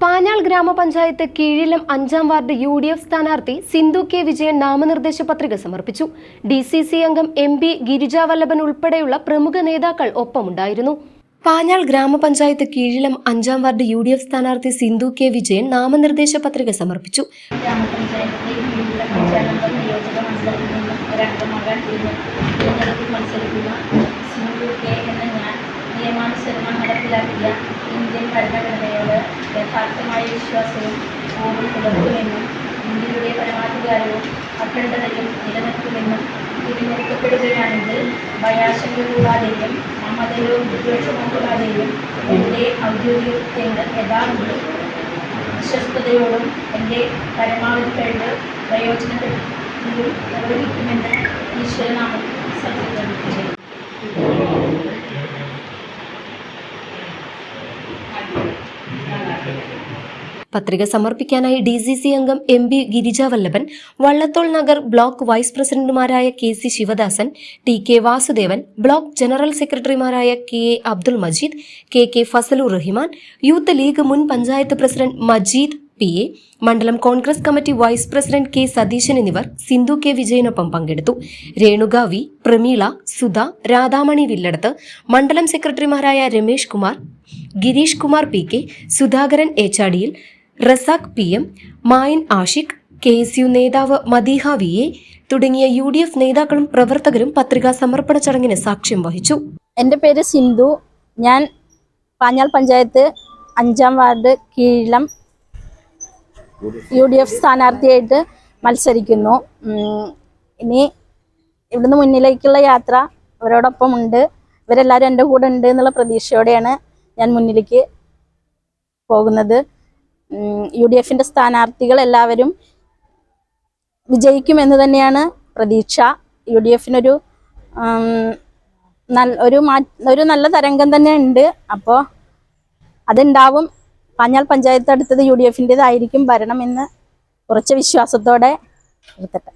Panjal ഗ്രാമപഞ്ചായത്ത് കീഴിലം അഞ്ചാം ward U D F സ്ഥാനാർത്ഥി സിന്ധു കെ വിജയൻ നാമനിർദ്ദേശ പത്രിക സമർപ്പിച്ചു ഡി സി സി അംഗം എം പി ഗിരിജാവല്ലഭൻ ഉൾപ്പെടെയുള്ള പ്രമുഖ നേതാക്കൾ ഒപ്പമുണ്ടായിരുന്നു പാഞ്ഞാൾ ഗ്രാമപഞ്ചായത്ത് കീഴിലം അഞ്ചാം വാർഡ് യു ഡി എഫ് സ്ഥാനാർത്ഥി സിന്ധു കെ വിജയൻ നാമനിർദ്ദേശ പത്രിക സമർപ്പിച്ചു ഗ്രാമപഞ്ചായത്തിലെ നിയമാനുസരണം നടപ്പിലാക്കിയ ഇന്ത്യൻ ഭരണഘടനയോട് യഥാർത്ഥമായ വിശ്വാസവും കൂടുതൽ പുലർത്തുമെന്നും ഇന്ത്യയുടെ പരമാധികാരവും അഖണ്ഡതയും നിലനിർത്തുമെന്നും തിരഞ്ഞെടുക്കപ്പെടുകയാണെങ്കിൽ ഭയാശങ്ക കൂടാതെയും മമതയോ വിദ്വേഷമോ കൂടാതെയും എന്റെ ഔദ്യോഗിക രംഗ യഥാർത്ഥത്തിൽ വിശ്വസ്തയോടും എന്റെ പരമാവധി കഴിവ് പ്രയോജനപ്പെടുത്തിയും നിർവഹിക്കുമെന്ന് പത്രിക സമർപ്പിക്കാനായി ഡി സി സി അംഗം M P Girijavallabhan Vallathol Nagar block vice പ്രസിഡന്റുമാരായ K C Sivadasan T K Vasudevan block general സെക്രട്ടറിമാരായ K A Abdul Majeed K K Fazlur Rahiman youth league മുൻ panchayat president Majeed P A മണ്ഡലം Congress committee vice president K Satheesan എന്നിവർ Sindhu K വിജയനൊപ്പം പങ്കെടുത്തു. Renuka V Prameela Sudha Radhamani Villadath മണ്ഡലം സെക്രട്ടറിമാരായ Ramesh Kumar Gireesh Kumar P K Sudhakaran ഏച്ചാടിയിൽ Razak P M Mayan Ashiq K S U നേതാവ് Madeeha V A തുടങ്ങിയ U D F നേതാക്കളും പ്രവർത്തകരും പത്രികാ സമർപ്പണ ചടങ്ങിന് സാക്ഷ്യം വഹിച്ചു. എന്റെ പേര് സിന്ധു. ഞാൻ പാഞ്ഞാൽ പഞ്ചായത്ത് അഞ്ചാം ward Keezhilam U D F സ്ഥാനാർത്ഥിയായിട്ട് മത്സരിക്കുന്നു. ഇനി ഇവിടുന്ന് മുന്നിലേക്കുള്ള യാത്ര ഇവരോടൊപ്പം ഉണ്ട്. ഇവരെല്ലാവരും എന്റെ കൂടെ ഉണ്ട് എന്നുള്ള പ്രതീക്ഷയോടെയാണ് ഞാൻ മുന്നിലേക്ക് പോകുന്നത്. യു ഡി എഫിന്റെ സ്ഥാനാർത്ഥികൾ എല്ലാവരും വിജയിക്കുമെന്ന് തന്നെയാണ് പ്രതീക്ഷ. യു ഡി എഫിനൊരു ഒരു മാ ഒരു നല്ല തരംഗം തന്നെ ഉണ്ട്. അപ്പോൾ അതുണ്ടാവും. പാഞ്ഞാൽ പഞ്ചായത്ത് അടുത്തത് യു ഡി എഫിന്റെതായിരിക്കും ഭരണമെന്ന് കുറച്ച് വിശ്വാസത്തോടെ എടുത്തട്ടെ